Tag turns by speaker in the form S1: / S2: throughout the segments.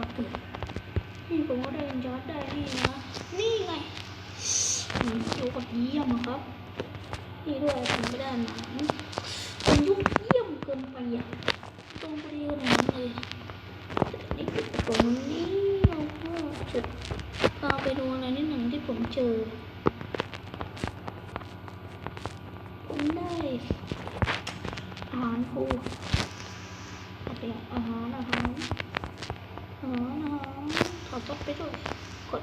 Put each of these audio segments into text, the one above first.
S1: ก็ติดนี่ผมก็ได้ยอดได้นี่นะ นี่ไงนอยู่กับเยี่ยมครับ นี่ด้วยผมไม่ได้มามันยุกเยี่ยมเกินไปอะต้องไปเรียนหนังเลยนี่คือผมนี่เราก็จะดเราไปดูอะไรนิดหนึ่งที่ผมเจอได้อาหารคู่อาหารอาหาร หอมหอมขอตบไปด้วย กด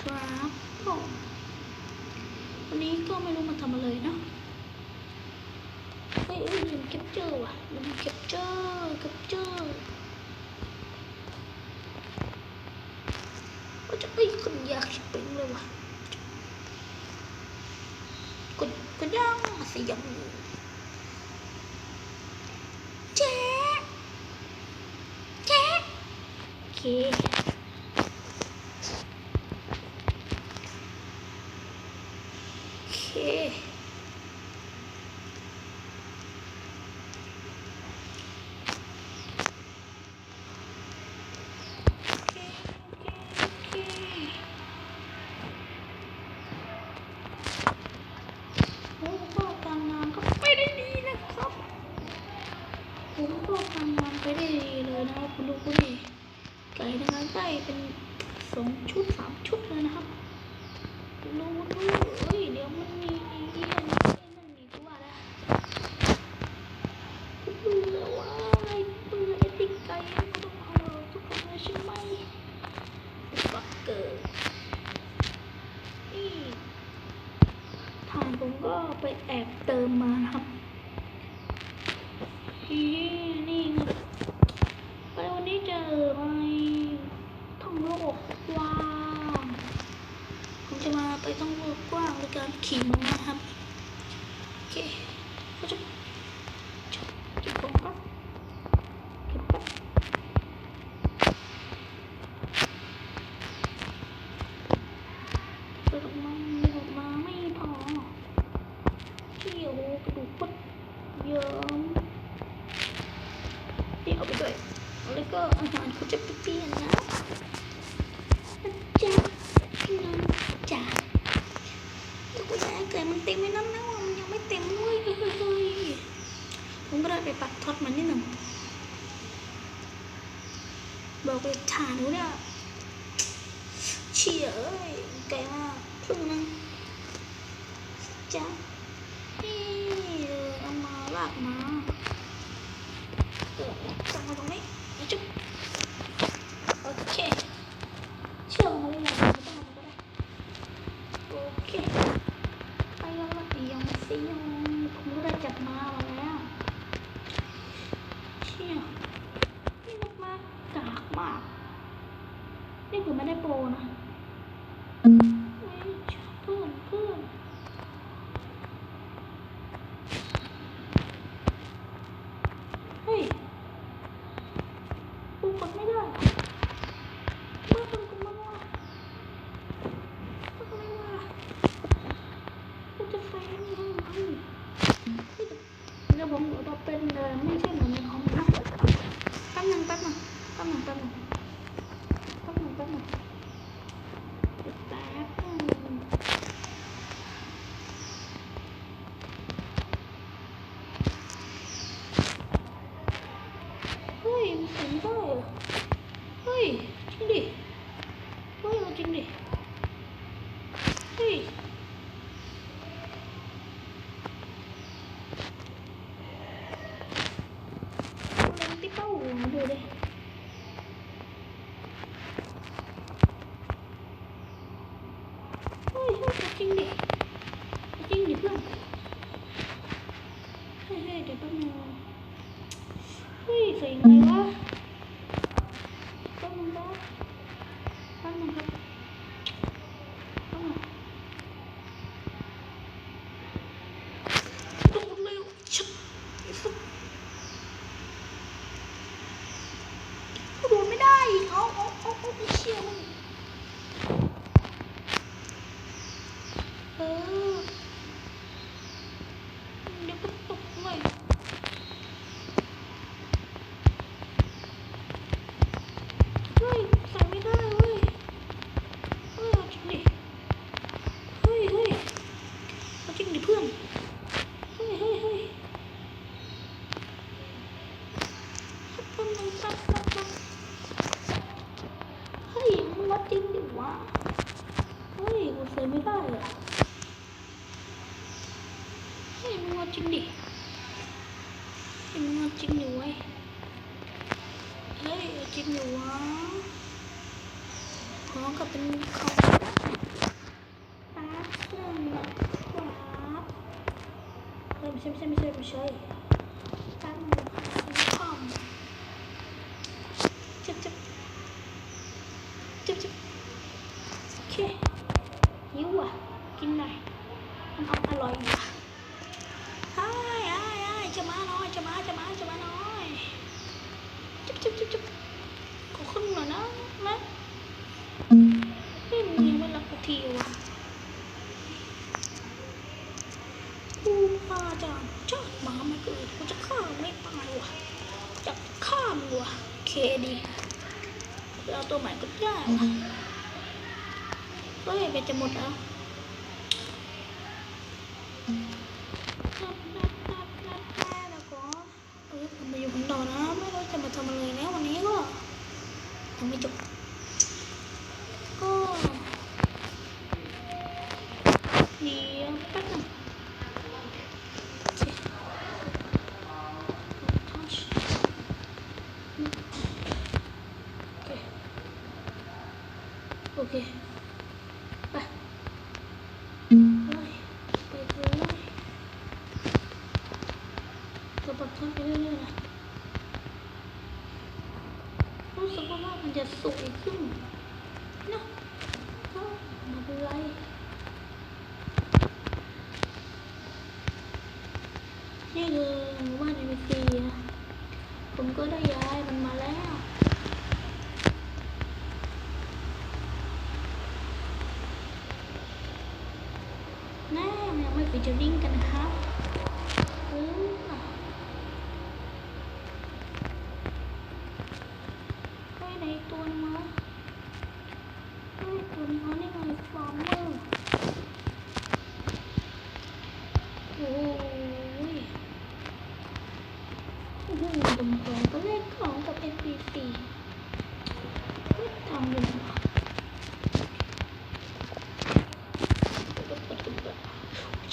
S1: ครับผมวันนี้ก็ไม่รู้มาทำอะไรเนาะเฮ้ยลืมแคปเจอร์ว่ะลืมแคปเจอร์แคปเจอร์ก็จะไปคนยากสิปริงเลยว่ะกดกระด้างสยองเจ๊เจ๊โอเค ไปได้ดีเลยนะครับคุณลูกคุณนี่ไก่ทั้งนั้นได้เป็นสองชุดสามชุดเลยนะครับลูกลูกเฮ้ยเดี๋ยวมันมีเยี่ยนมันมีตัวแล้วเบื่อว่าเบื่อไอ้ติ๊กไก่ก็ต้องเอาทุกคนเลยใช่ไหมบักเกอร์นี่ทางผมก็ไปแอบเติมมานะครับ 이렇게 해줘. 我怎么都没有你就3分钟。 เลยไม่ได้เอะเฮ้ยมังจริงดิเฮ้ยมังจริงอยู่ไว้เฮ้ยจริงอยู่วะน้องกับเป็นเขาปั๊บเพื่อนนะปั๊บไม่ใช่ไม่ใช่ไม่ใช่ไม่ใช่ มาจากชาติหมามาเกิดกูจะฆ่าไม่ตายว่ะจะฆ่ามึงวะเคดีเราตัวใหม่ก็ได้วเฮ้ยเป็นจะหมดแล้วมาอยู่คนต่อนะ ไม่รู้จะมาทำอะไรแล้ววันนี้ก็ยังไม่จบ กระปักท่อนไปเรื่อยๆนะรู้สึกว่ามันจะสวยขึ้นเนอะก็ไมาเป็นไรนี่คือหมู่บ้านในบีซีนะผมก็ได้ย้ายมันมาแล้วแน่ยังไม่ฟีเจอริ่งกันนะครับเออเฮ้ยไหนอีกตัวนึงวะเฮ้ยตัวนี้เขานี่ไงฟาร์มเมอร์โอ้ย โอ้โหดมของก็เล่นของกับ NPC เฮ้ยทำยังไงวะ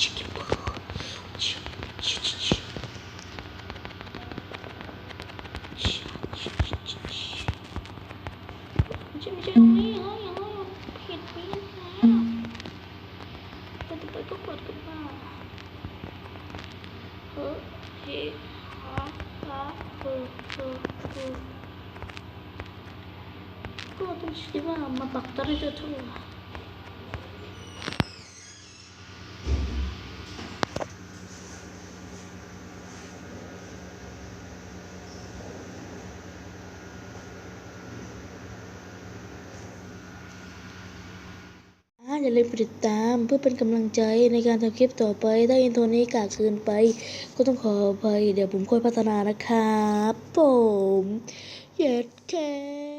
S1: Chicken ball. Ch- ch- ch- ch. Ch- ch- ch- ch- ch. ไม่ใช่ไม่ใช่ตรงนี้เฮ้ยเฮ้ยผิดไปยังไงอ่ก็กดกันบ้าเฮ้ย ฮะเออเออเออก็ต้องคิดว่ามาปักตะริจะทั่ว
S2: อย่าลืมติดตามเพื่อเป็นกำลังใจในการทำคลิปต่อไป ถ้าอินโทรนี้กากเกินไป ก็ต้องขออภัย เดี๋ยวผมค่อยพัฒนานะครับ ผม เย็ดแค่